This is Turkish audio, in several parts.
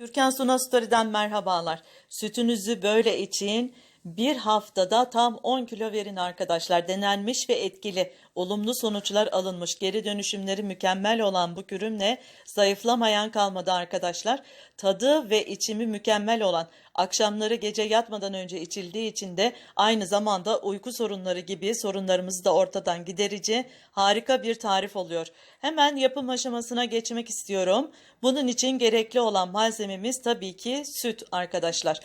Türkan Suna Story'den merhabalar. Sütünüzü böyle için bir haftada tam 10 kilo verin arkadaşlar. Denenmiş ve etkili. Olumlu sonuçlar alınmış. Geri dönüşümleri mükemmel olan bu ürünle zayıflamayan kalmadı arkadaşlar. Tadı ve içimi mükemmel olan akşamları gece yatmadan önce içildiği için de aynı zamanda uyku sorunları gibi sorunlarımızı da ortadan giderici harika bir tarif oluyor. Hemen yapım aşamasına geçmek istiyorum. Bunun için gerekli olan malzememiz tabii ki süt arkadaşlar.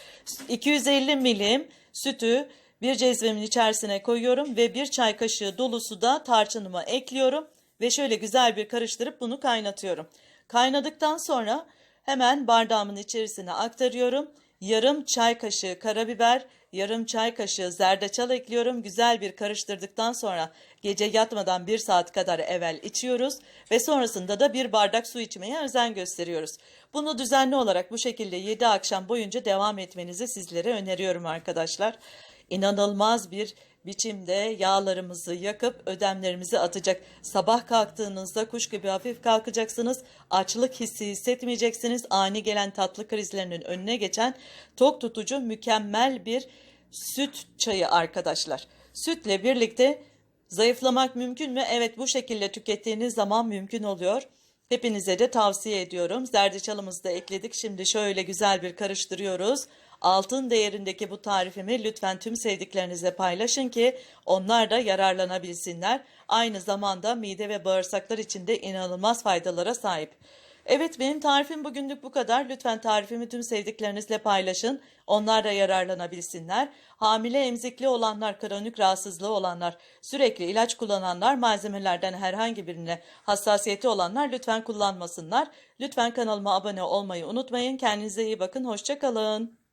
250 milim sütü bir cezvemin içerisine koyuyorum ve bir çay kaşığı dolusu da tarçınıma ekliyorum ve şöyle güzel bir karıştırıp bunu kaynatıyorum. Kaynadıktan sonra hemen bardağımın içerisine aktarıyorum. Yarım çay kaşığı karabiber, yarım çay kaşığı zerdeçal ekliyorum. Güzel bir karıştırdıktan sonra gece yatmadan bir saat kadar evvel içiyoruz ve sonrasında da bir bardak su içmeye özen gösteriyoruz. Bunu düzenli olarak bu şekilde 7 akşam boyunca devam etmenizi sizlere öneriyorum arkadaşlar. İnanılmaz bir biçimde yağlarımızı yakıp ödemlerimizi atacak. Sabah kalktığınızda kuş gibi hafif kalkacaksınız. Açlık hissi hissetmeyeceksiniz. Ani gelen tatlı krizlerinin önüne geçen tok tutucu mükemmel bir süt çayı arkadaşlar. Sütle birlikte zayıflamak mümkün mü? Evet bu şekilde tükettiğiniz zaman mümkün oluyor. Hepinize de tavsiye ediyorum. Zerdeçalımızı da ekledik. Şimdi şöyle güzel bir karıştırıyoruz. Altın değerindeki bu tarifimi lütfen tüm sevdiklerinizle paylaşın ki onlar da yararlanabilsinler. Aynı zamanda mide ve bağırsaklar için de inanılmaz faydalara sahip. Evet benim tarifim bugünlük bu kadar. Lütfen tarifimi tüm sevdiklerinizle paylaşın. Onlar da yararlanabilsinler. Hamile emzikli olanlar, kronik rahatsızlığı olanlar, sürekli ilaç kullananlar, malzemelerden herhangi birine hassasiyeti olanlar lütfen kullanmasınlar. Lütfen kanalıma abone olmayı unutmayın. Kendinize iyi bakın. Hoşçakalın.